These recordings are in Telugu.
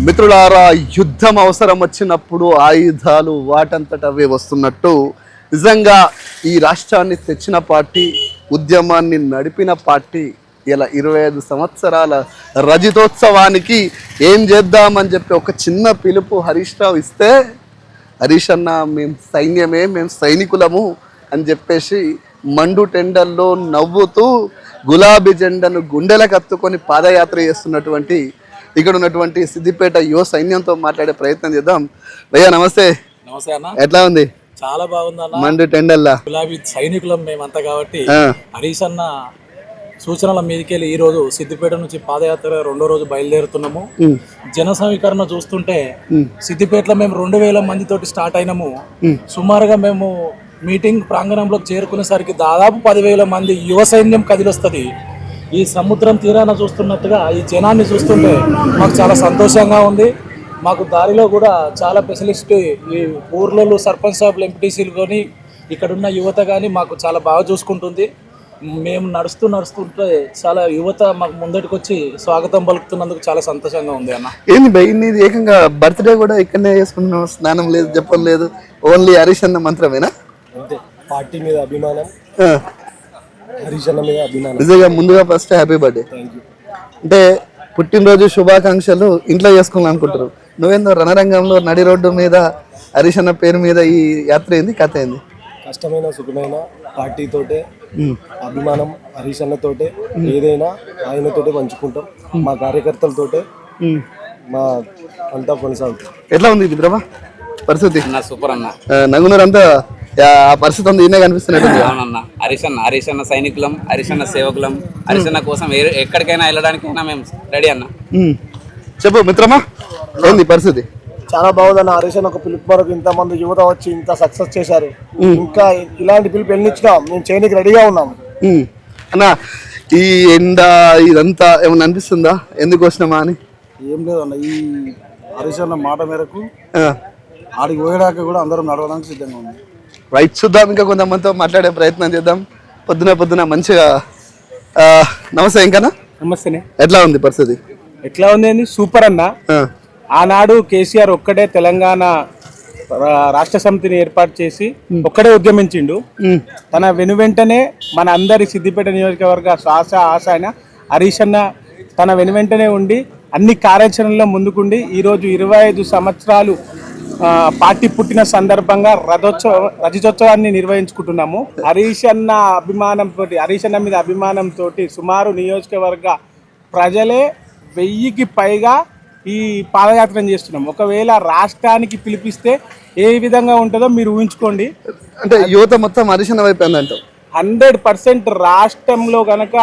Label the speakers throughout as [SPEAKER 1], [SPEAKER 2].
[SPEAKER 1] మిత్రులారా యుద్ధం అవసరం వచ్చినప్పుడు ఆయుధాలు వాటంతట అవే వస్తున్నట్టు. నిజంగా ఈ రాష్ట్రాన్ని తెచ్చిన పార్టీ ఉద్యమాన్ని నడిపిన పార్టీ ఇలా ఇరవై ఐదు సంవత్సరాల రజితోత్సవానికి ఏం చేద్దామని చెప్పి ఒక చిన్న పిలుపు హరీష్ రావు ఇస్తే హరీష్ అన్న మేము సైన్యమే మేము సైనికులము అని చెప్పేసి మండు టెండల్లో నవ్వుతూ గులాబీ జెండను గుండెలకు అత్తుకొని పాదయాత్ర చేస్తున్నటువంటి ఇక్కడ ఉన్నటువంటి సిద్దిపేట యువ సైన్యంతో మాట్లాడే ప్రయత్నం చేద్దాం. భయ్యా నమస్తే.
[SPEAKER 2] నమస్తే అన్న.
[SPEAKER 1] ఎట్లా ఉంది?
[SPEAKER 2] చాలా బాగుంది అన్న.
[SPEAKER 1] మండు టెండల్లా?
[SPEAKER 2] గులాబీ సైనికులం మేమంతా కాబట్టి హరీష్ అన్న సూచనల మీదకెళ్ళి ఈ రోజు సిద్దిపేట నుంచి పాదయాత్ర రెండో రోజు బయలుదేరుతున్నాము. జన సమీకరణ చూస్తుంటే సిద్దిపేటలో మేము రెండు వేల మందితోటి స్టార్ట్ అయినాము. సుమారుగా మేము మీటింగ్ ప్రాంగణంలోకి చేరుకునేసరికి దాదాపు పదివేల మంది యువ సైన్యం కదిలొస్తుంది. ఈ సముద్రం తీరాన చూస్తున్నట్టుగా ఈ జనాన్ని చూస్తుంటే మాకు చాలా సంతోషంగా ఉంది. మాకు దారిలో కూడా చాలా స్పెషలిస్ట్ ఈ ఊర్లలో సర్పంచ్ సాబులు ఎంపీటీసీలు కానీ ఇక్కడున్న యువత కానీ మాకు చాలా బాగా చూసుకుంటుంది. మేము నడుస్తూ నడుస్తుంటే చాలా యువత మాకు ముందటికి వచ్చి స్వాగతం పలుకుతున్నందుకు చాలా సంతోషంగా ఉంది అన్న.
[SPEAKER 1] ఏంది భయ్? నీది ఏకంగా బర్త్డే కూడా ఇక్కడనే చేసుకుంటున్నావు స్నానం లేదు చెప్పం లేదు. ఓన్లీ హరీష్ అన్న మంత్రమేనా?
[SPEAKER 3] అంతే. పార్టీ మీద అభిమానం
[SPEAKER 1] ఆ,
[SPEAKER 3] హరీష్ అన్న మీద అభిమానం
[SPEAKER 1] నిజంగా ముందుగా ఫస్ట్ హ్యాపీ బర్త్డే అంటే పుట్టినరోజు శుభాకాంక్షలు ఇంట్లో చేసుకోవాలనుకుంటారు నువ్వేందో రణరంగంలో నడి రోడ్డు మీద హరీష్ అన్న పేరు మీద ఈ యాత్ర ఏంది కథ ఏంది?
[SPEAKER 3] కష్టమైన సుఖమైన పార్టీతోటే అభిమానం హరీష్ అన్నతోటే ఏదైనా ఆయనతోటే పంచుకుంటాం. మా కార్యకర్తలతోటే. మా అంతా కొనసాగుతాం.
[SPEAKER 1] ఎట్లా ఉంది ఇది ప్రభా? పరిస్థితి?
[SPEAKER 4] సూపర్ అన్న.
[SPEAKER 1] ఆ, నగునూరు అంతా ఆ పరిస్థితి అంతా ఈయనే కనిపిస్తున్నట్టు
[SPEAKER 4] అవునన్న. హరీష్ అన్న సైనికులం హరీష్ అన్న సేవకులం హరీష్ అన్న కోసం ఎక్కడికైనా వెళ్ళడానికైనా మేము రెడీ అన్న.
[SPEAKER 1] చెప్పు మిత్రమా? ఏంది పరిస్థితి?
[SPEAKER 3] చాలా బాగుందన్న. హరీష్ అన్న ఒక పిలుపు వరకు ఇంతమంది యువత వచ్చి ఇంత సక్సెస్ చేశారు. ఇంకా ఇలాంటి పిలుపు ఎన్నిచ్చినా మేము చేయడానికి రెడీగా ఉన్నాం.
[SPEAKER 1] అన్న ఈ ఎండ ఇదంతా ఏమన్నా అనిపిస్తుందా? ఎందుకు వచ్చినామా అని?
[SPEAKER 3] ఏం లేదన్న. ఈ హరీష్ అన్న మాట మేరకు. ఆడికి పోయడాక కూడా అందరం నడవడానికి సిద్ధంగా ఉంది
[SPEAKER 1] రైట్ చూద్దాం ఇంకా కొంతమందితో మాట్లాడే ప్రయత్నం చేద్దాం. పొద్దున పొద్దున మంచిగా నమస్తే ఇంకానా
[SPEAKER 5] నమస్తేనే.
[SPEAKER 1] ఎట్లా ఉంది పరిస్థితి?
[SPEAKER 5] ఎట్లా ఉంది అండి సూపర్ అన్న. ఆనాడు కేసీఆర్ ఒక్కడే తెలంగాణ రాష్ట్ర సమితిని ఏర్పాటు చేసి ఒక్కడే ఉద్యమించిండు. తన వెనువెంటనే మన అందరి సిద్దిపేట నియోజకవర్గ శ్వాస ఆశ అయిన హరీష్ అన్న తన వెనువెంటనే ఉండి అన్ని కార్యాచరణలో ముందుకుండి ఈరోజు ఇరవై ఐదు సంవత్సరాలు పార్టీ పుట్టిన సందర్భంగా రథోత్సవ రజతోత్సవాన్ని నిర్వహించుకుంటున్నాము. హరీష్ అన్న అభిమానంతో హరీష్ అన్న మీద అభిమానంతో సుమారు నియోజకవర్గ ప్రజలే వెయ్యికి పైగా ఈ పాదయాత్ర చేస్తున్నాం. ఒకవేళ రాష్ట్రానికి పిలిపిస్తే ఏ విధంగా ఉంటుందో మీరు ఊహించుకోండి.
[SPEAKER 1] అంటే యువత మొత్తం హరిశన వైపు
[SPEAKER 5] హండ్రెడ్ పర్సెంట్ రాష్ట్రంలో గనక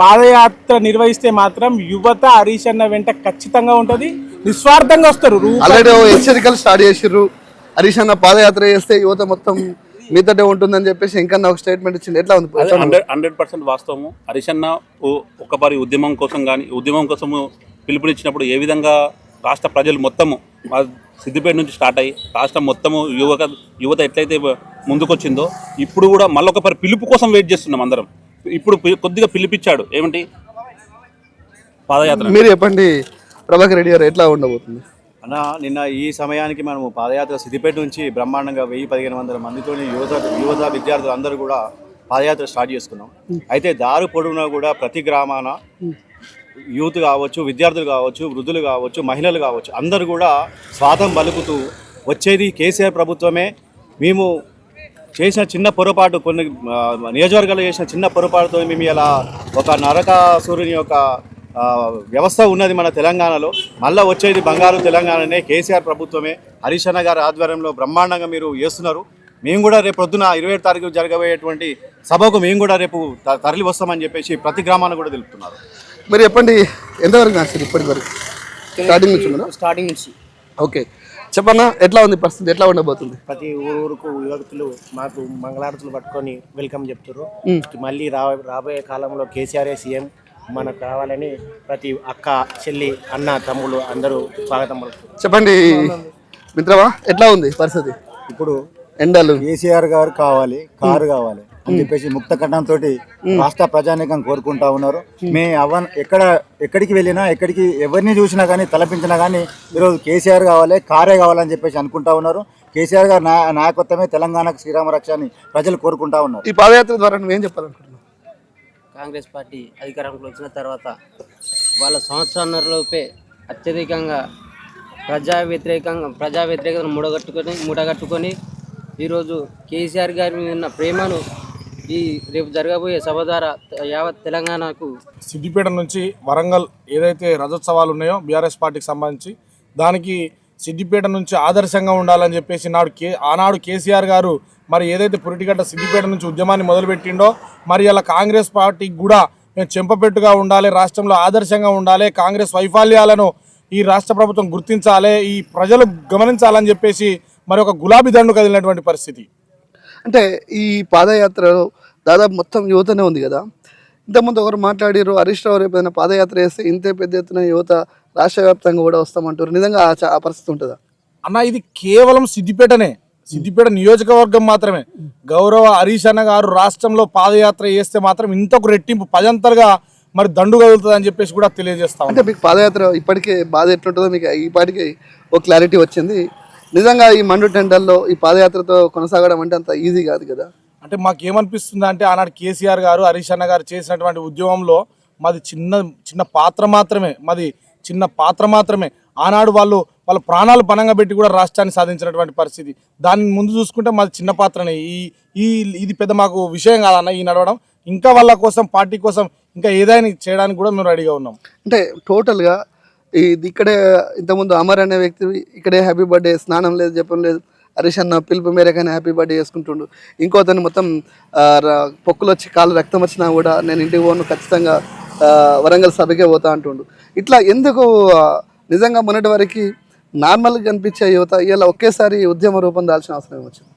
[SPEAKER 5] పాదయాత్ర నిర్వహిస్తే మాత్రం యువత హరీష్ అన్న వెంట ఖచ్చితంగా ఉంటుంది. నిస్వార్థంగా వస్తారు.
[SPEAKER 1] ఆల్రెడీ హెచ్చరికలు స్టార్ట్ చేసిర్రు. హరీష్ అన్న పాదయాత్ర చేస్తే యువత మొత్తం మీతోటే ఉంటుందని చెప్పేసి ఇంకా ఒక స్టేట్మెంట్ ఇచ్చింది. ఎట్లా ఉంది?
[SPEAKER 6] హండ్రెడ్ హండ్రెడ్ పర్సెంట్ వాస్తవము. హరీష్ అన్న ఓ- ఒక్కపారి ఉద్యమం కోసం కానీ ఉద్యమం కోసము పిలుపునిచ్చినప్పుడు ఏ విధంగా రాష్ట్ర ప్రజలు మొత్తము మా సిద్దిపేట నుంచి స్టార్ట్ అయ్యి రాష్ట్రం మొత్తము యువక యువత ఎట్లయితే ముందుకొచ్చిందో ఇప్పుడు కూడా మళ్ళొకపారి పిలుపు కోసం వెయిట్ చేస్తున్నాం అందరం. ఇప్పుడు కొద్దిగా పిలిపించాడు ఏమిటి? పాదయాత్ర.
[SPEAKER 1] మీరు చెప్పండి. ప్రభాకర్ రెడ్డి గారు ఎట్లా ఉండబోతుంది?
[SPEAKER 7] అన్న నిన్న ఈ సమయానికి మనము పాదయాత్ర సిద్దిపేట నుంచి బ్రహ్మాండంగా వెయ్యి పదిహేను వందల మందితోని యువత యువత విద్యార్థులు అందరూ కూడా పాదయాత్ర స్టార్ట్ చేసుకున్నాం. అయితే దారి పొడవునా కూడా ప్రతి గ్రామాన యూత్ కావచ్చు విద్యార్థులు కావచ్చు వృద్ధులు కావచ్చు మహిళలు కావచ్చు అందరూ కూడా స్వాతం పలుకుతూ వచ్చేది కేసీఆర్ ప్రభుత్వమే. మేము చేసిన చిన్న పొరపాటు కొన్ని నియోజకవర్గాలు చేసిన చిన్న పొరపాటుతో మేము ఇలా ఒక నరకాసురుని యొక్క వ్యవస్థ ఉన్నది మన తెలంగాణలో. మళ్ళా వచ్చేది బంగారు తెలంగాణనే. కేసీఆర్ ప్రభుత్వమే. హరీష్ అన్న గారి ఆధ్వర్యంలో బ్రహ్మాండంగా మీరు చేస్తున్నారు. మేము కూడా రేపు పొద్దున ఇరవై ఏడు తారీఖు జరగబోయేటువంటి సభకు మేము కూడా రేపు త- తరలి వస్తామని చెప్పేసి ప్రతి గ్రామాన్ని కూడా తెలుపుతున్నారు.
[SPEAKER 1] మరి చెప్పండి ఎంతవరకు నచ్చింది ఇప్పటి వరకు స్టార్టింగ్ నుంచి
[SPEAKER 8] స్టార్టింగ్ నుంచి.
[SPEAKER 1] ఓకే చెప్పన్నా ఎట్లా ఉంది పరిస్థితి? ఎట్లా ఉండబోతుంది?
[SPEAKER 8] ప్రతి ఊరు ఊరుకు యువకులు మాకు మంగళారతులు పట్టుకొని వెల్కమ్ చెప్తారు
[SPEAKER 1] మ్.
[SPEAKER 8] మళ్ళీ రాబోయే కాలంలో కేసీఆర్ సీఎం. మనకు కావాలని ప్రతి అక్క చెల్లి అన్న తమ్ముళ్ళు అందరూ స్వాగతం
[SPEAKER 1] చెప్పండి. మిత్రమా ఎట్లా ఉంది పరిస్థితి?
[SPEAKER 8] ఇప్పుడు
[SPEAKER 1] ఎండలు.
[SPEAKER 9] కేసీఆర్ గారు కావాలి కారు కావాలి అని చెప్పేసి ముక్త కట్టంతో రాష్ట్ర ప్రజానీకం కోరుకుంటా ఉన్నారు. మే అవ ఎక్కడ ఎక్కడికి వెళ్ళినా ఎక్కడికి ఎవరిని చూసినా కానీ తలపించినా కానీ ఈరోజు కేసీఆర్ కావాలి కారే కావాలని చెప్పేసి అనుకుంటా ఉన్నారు. కేసీఆర్ గారు నాయకత్వమే తెలంగాణకు శ్రీరామ రక్ష అని ప్రజలు కోరుకుంటా ఉన్నారు.
[SPEAKER 1] ఈ పాదయాత్ర ద్వారా నువ్వేం చెప్పాలనుకుంటున్నావు?
[SPEAKER 10] కాంగ్రెస్ పార్టీ అధికారంలోకి వచ్చిన తర్వాత వాళ్ళ సంవత్సరాలలోపే అత్యధికంగా ప్రజా వ్యతిరేకంగా ప్రజా వ్యతిరేకతను మూడగట్టుకొని మూడగట్టుకొని ఈరోజు కేసీఆర్ గారి మీద ఉన్న ప్రేమను ఈ రేపు జరగబోయే సభ ద్వారా యావత్ తెలంగాణకు
[SPEAKER 11] సిద్దిపేట నుంచి వరంగల్ ఏదైతే రథోత్సవాలు ఉన్నాయో బీఆర్ఎస్ పార్టీకి సంబంధించి దానికి సిద్దిపేట నుంచి ఆదర్శంగా ఉండాలని చెప్పేసి నాడు కే ఆనాడు కేసీఆర్ గారు మరి ఏదైతే పురిటిగడ్డ సిద్దిపేట నుంచి ఉద్యమాన్ని మొదలుపెట్టిండో మరి అలా కాంగ్రెస్ పార్టీకి కూడా మేము చెంపపెట్టుగా ఉండాలి రాష్ట్రంలో ఆదర్శంగా ఉండాలి కాంగ్రెస్ వైఫల్యాలను ఈ రాష్ట్ర ప్రభుత్వం గుర్తించాలి ఈ ప్రజలు గమనించాలని చెప్పేసి మరి ఒక గులాబీ దండు కదిలినటువంటి పరిస్థితి.
[SPEAKER 1] అంటే ఈ పాదయాత్రలో దాదాపు మొత్తం యువతనే ఉంది కదా. ఇంతకుముందు ఒకరు మాట్లాడారు హరీష్ రావు రేపు ఏదైనా పాదయాత్ర చేస్తే ఇంతే పెద్ద ఎత్తున యువత రాష్ట్ర వ్యాప్తంగా కూడా వస్తామంటారు. నిజంగా ఆ పరిస్థితి ఉంటుందా?
[SPEAKER 11] అన్న ఇది కేవలం సిద్దిపేటనే. సిద్దిపేట నియోజకవర్గం మాత్రమే. గౌరవ హరీష్ అన్న గారు రాష్ట్రంలో పాదయాత్ర చేస్తే మాత్రం ఇంతకు రెట్టింపు పదంతలుగా మరి దండు కదులుతుంది అని చెప్పేసి కూడా తెలియజేస్తా
[SPEAKER 1] అంటే మీకు పాదయాత్ర ఇప్పటికే బాధ ఎట్లుంటుందో మీకు ఈ పాటికి ఓ క్లారిటీ వచ్చింది. నిజంగా ఈ మండు టెండర్లో ఈ పాదయాత్రతో కొనసాగడం అంటే అంత ఈజీ కాదు కదా?
[SPEAKER 11] అంటే మాకు ఏమనిపిస్తుంది అంటే ఆనాడు కేసీఆర్ గారు హరీష్ అన్న గారు చేసినటువంటి ఉద్యమంలో మాది చిన్న చిన్న పాత్ర మాత్రమే. మాది చిన్న పాత్ర మాత్రమే. ఆనాడు వాళ్ళు వాళ్ళ ప్రాణాలు పనంగా పెట్టి కూడా రాష్ట్రాన్ని సాధించినటువంటి పరిస్థితి. దాన్ని ముందు చూసుకుంటే మాది చిన్న పాత్రనే. ఈ ఈ ఇది పెద్ద మాకు విషయం కాదన్న ఈ నడవడం. ఇంకా వాళ్ళ కోసం పార్టీ కోసం ఇంకా ఏదైనా చేయడానికి కూడా మేము రెడీగా ఉన్నాం.
[SPEAKER 1] అంటే టోటల్గా ఇది ఇక్కడే ఇంతకుముందు అమర్ అనే వ్యక్తి ఇక్కడే హ్యాపీ బర్త్డే స్నానం లేదు చెప్పడం లేదు. హరీష్ అన్న పిలుపు మేరకైనా హ్యాపీ బర్త్డే చేసుకుంటుండు. ఇంకో అతను మొత్తం పొక్కులు వచ్చి కాలు రక్తం వచ్చినా కూడా నేను ఇంటికి పోను ఖచ్చితంగా వరంగల్ సభకే పోతా అంటుండు. ఇట్లా ఎందుకు నిజంగా మొన్నటి వరకు నార్మల్గా కనిపించే యువత ఇలా ఒకేసారి ఉద్యమ రూపం దాల్చిన అవసరం వచ్చింది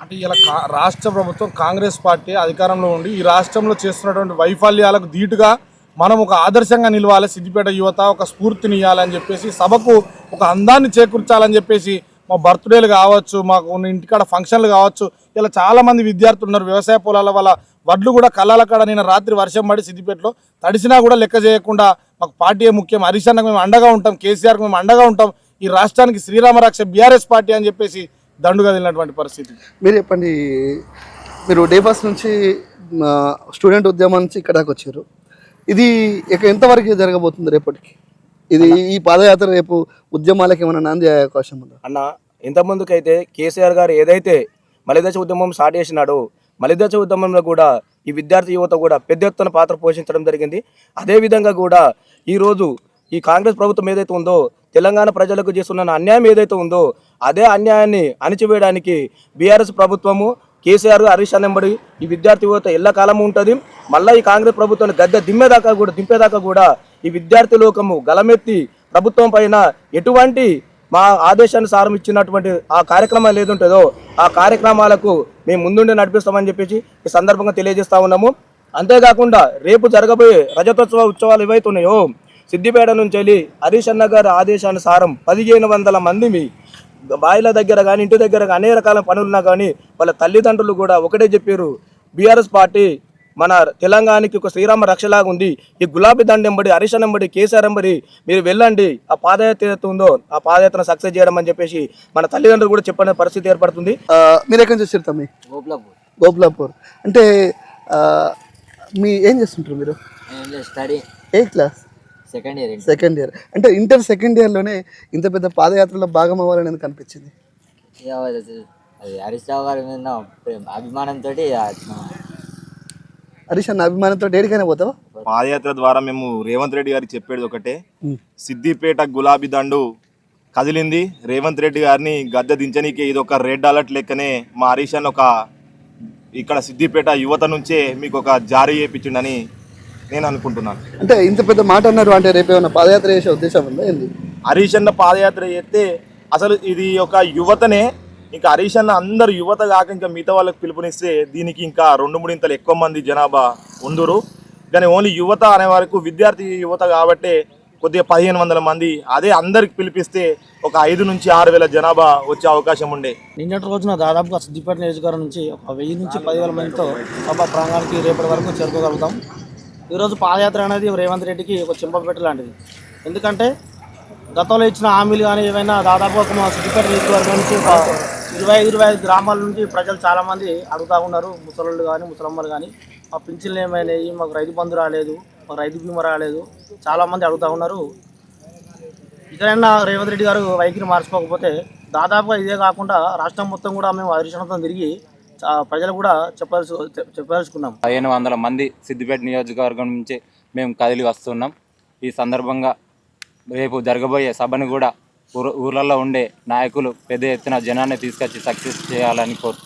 [SPEAKER 11] అంటే ఇలా కా- రాష్ట్ర ప్రభుత్వం కాంగ్రెస్ పార్టీ అధికారంలో ఉండి ఈ రాష్ట్రంలో చేస్తున్నటువంటి వైఫల్యాలకు ధీటుగా మనం ఒక ఆదర్శంగా నిలవాలి. సిద్దిపేట యువత ఒక స్ఫూర్తిని ఇవ్వాలని చెప్పేసి సభకు ఒక అందాన్ని చేకూర్చాలని చెప్పేసి మా బర్త్డేలు కావచ్చు మాకు ఉన్న ఇంటికాడ ఫంక్షన్లు కావచ్చు ఇలా చాలా మంది విద్యార్థులు ఉన్నారు. వ్యవసాయ పొలాల వల్ల వడ్లు కూడా కళ్ళల కాడ నిన్న రాత్రి వర్షం పడి సిద్దిపేటలో తడిసినా కూడా లెక్క చేయకుండా మాకు పార్టీ ముఖ్యం. హరీష్ అన్నకు మేము అండగా ఉంటాం కేసీఆర్కి మేము అండగా ఉంటాం. ఈ రాష్ట్రానికి శ్రీరామ రక్ష బీఆర్ఎస్ పార్టీ అని చెప్పేసి దండుగా వెళ్ళినటువంటి పరిస్థితి.
[SPEAKER 1] మీరు చెప్పండి మీరు డే ఫస్ట్ నుంచి స్టూడెంట్ ఉద్యమం నుంచి ఇక్కడ దాకా వచ్చారు. ఇది ఇక ఎంతవరకు జరగబోతుంది రేపటికి? ఇది ఈ పాదయాత్ర రేపు ఉద్యమాలకు ఏమైనా నాంది అయ్యే అవకాశం ఉందా?
[SPEAKER 12] అన్న ఇంతకుముందుకైతే కేసీఆర్ గారు ఏదైతే మలిదశ ఉద్యమం స్టార్ట్ చేసినాడో మలిదశ ఉద్యమంలో కూడా ఈ విద్యార్థి యువత కూడా పెద్ద ఎత్తున పాత్ర పోషించడం జరిగింది. అదేవిధంగా కూడా ఈరోజు ఈ కాంగ్రెస్ ప్రభుత్వం ఏదైతే ఉందో తెలంగాణ ప్రజలకు చేస్తున్న అన్యాయం ఏదైతే ఉందో అదే అన్యాయాన్ని అణిచివేయడానికి బీఆర్ఎస్ ప్రభుత్వము కేసీఆర్ హరీష్ అన్నెంబడి ఈ విద్యార్థి యువత ఎల్లకాలం ఉంటుంది. మళ్ళీ ఈ కాంగ్రెస్ ప్రభుత్వాన్ని గద్దె దిమ్మేదాకా కూడా దింపేదాకా కూడా ఈ విద్యార్థి లోకము గలమెత్తి ప్రభుత్వం పైన ఎటువంటి మా ఆదేశానుసారం ఇచ్చినటువంటి ఆ కార్యక్రమాలు ఏదుంటుందో ఆ కార్యక్రమాలకు మేము ముందుండి నడిపిస్తామని చెప్పేసి ఈ సందర్భంగా తెలియజేస్తా ఉన్నాము. అంతేకాకుండా రేపు జరగబోయే రజతోత్సవ ఉత్సవాలు ఏవైతున్నాయో సిద్దిపేట నుంచి వెళ్ళి హరీష్ అన్న గారి ఆదేశానుసారం పదిహేను వందల మంది మీ బాయిల దగ్గర కానీ ఇంటి దగ్గర కానీ అనేక రకాల పనులున్నా కానీ వాళ్ళ తల్లిదండ్రులు కూడా ఒకటే చెప్పారు. బీఆర్ఎస్ పార్టీ మన తెలంగాణకి ఒక శ్రీరామ రక్షలాగా ఉంది. ఈ గులాబీ దండెంబడి హరిశనంబడి కేసీఆర్ ఎంబడి మీరు వెళ్ళండి. ఆ పాదయాత్ర ఏదైతే ఉందో ఆ పాదయాత్ర సక్సెస్ చేయడం అని చెప్పేసి మన తల్లిదండ్రులు కూడా చెప్పిన పరిస్థితి ఏర్పడుతుంది.
[SPEAKER 1] మీరు ఎక్కడి నుంచి వచ్చారు తమ్మి?
[SPEAKER 10] గోపులాపూర్.
[SPEAKER 1] గోపులాపూర్. అంటే మీ ఏం చేస్తుంటారు మీరు?
[SPEAKER 10] స్టడీ
[SPEAKER 1] ఏ class
[SPEAKER 10] second year
[SPEAKER 1] second year అంటే ఇంటర్ సెకండ్ ఇయర్లోనే ఇంత పెద్ద పాదయాత్రలో భాగం అవ్వాలని ఎందుకు అనిపించింది?
[SPEAKER 10] అది హరీష్ రావు గారి మీద అభిమానంతో
[SPEAKER 1] హరీష్ అన్న అభిమానంతో ఏడికైనా పోతావా?
[SPEAKER 13] పాదయాత్ర ద్వారా మేము రేవంత్ రెడ్డి గారికి చెప్పేది ఒకటే. సిద్దిపేట గులాబీ దండు కదిలింది. రేవంత్ రెడ్డి గారిని గద్దె దించనీకి ఇది ఒక రెడ్ అలర్ట్ లెక్కనే మా హరీష్ అన్న ఒక ఇక్కడ సిద్దిపేట యువత నుంచే మీకు ఒక జారీ చేయించిండని నేను అనుకుంటున్నాను
[SPEAKER 1] అంటే ఇంత పెద్ద మాట అన్నారు అంటే రేపు ఏమైనా పాదయాత్ర చేసే ఉద్దేశం ఉందా ఏంది?
[SPEAKER 13] హరీష్ అన్న పాదయాత్ర చేస్తే అసలు ఇది ఒక యువతనే ఇంకా హరీష్ అన్న అందరు యువత కాక ఇంకా మిగతా వాళ్ళకి పిలుపునిస్తే దీనికి ఇంకా రెండు మూడు ఇంతలు ఎక్కువ మంది జనాభా ఉందరు. కానీ ఓన్లీ యువత అనే వరకు విద్యార్థి యువత కాబట్టి కొద్దిగా పదిహేను వందల మంది అదే అందరికి పిలిపిస్తే ఒక ఐదు నుంచి ఆరు వేల జనాభా వచ్చే అవకాశం ఉండే.
[SPEAKER 14] నిన్నటి రోజున దాదాపుగా సిద్దిపేట నియోజకవర్గం నుంచి ఒక వెయ్యి నుంచి పదివేల మందితో సభ ప్రాంగానికి రేపటి వరకు చేరుకోగలుగుతాం. ఈరోజు పాదయాత్ర అనేది రేవంత్ రెడ్డికి ఒక చెంపపెట్ట లాంటిది. ఎందుకంటే గతంలో ఇచ్చిన హామీలు కానీ ఏవైనా దాదాపు ఒక మా సిద్దిపేట నియోజకవర్గం నుంచి ఒక ఇరవై ఇరవై ఐదు గ్రామాల నుంచి ప్రజలు చాలామంది అడుగుతూ ఉన్నారు. ముసలోళ్ళు కానీ ముసలమ్మలు కానీ మా పింఛన్లు ఏమైనాయి మాకు రైతు బంధు రాలేదు మాకు రైతు బీమా రాలేదు. చాలామంది అడుగుతూ ఉన్నారు. ఇకనైనా రేవంత్ రెడ్డి గారు వైఖరి మార్చుకోకపోతే దాదాపుగా ఇదే కాకుండా రాష్ట్రం మొత్తం కూడా మేము అదృష్టంతో తిరిగి ప్రజలు కూడా చెప్పాల్సి చెప్పదలుచుకున్నాం.
[SPEAKER 15] పదిహేను వందల మంది సిద్దిపేట నియోజకవర్గం నుంచి మేము కదిలి వస్తున్నాం. ఈ సందర్భంగా రేపు జరగబోయే సభను కూడా ఊర ఊర్లలో ఉండే నాయకులు పెద్ద ఎత్తున జనాన్ని తీసుకొచ్చి సక్సెస్ చేయాలని కోరు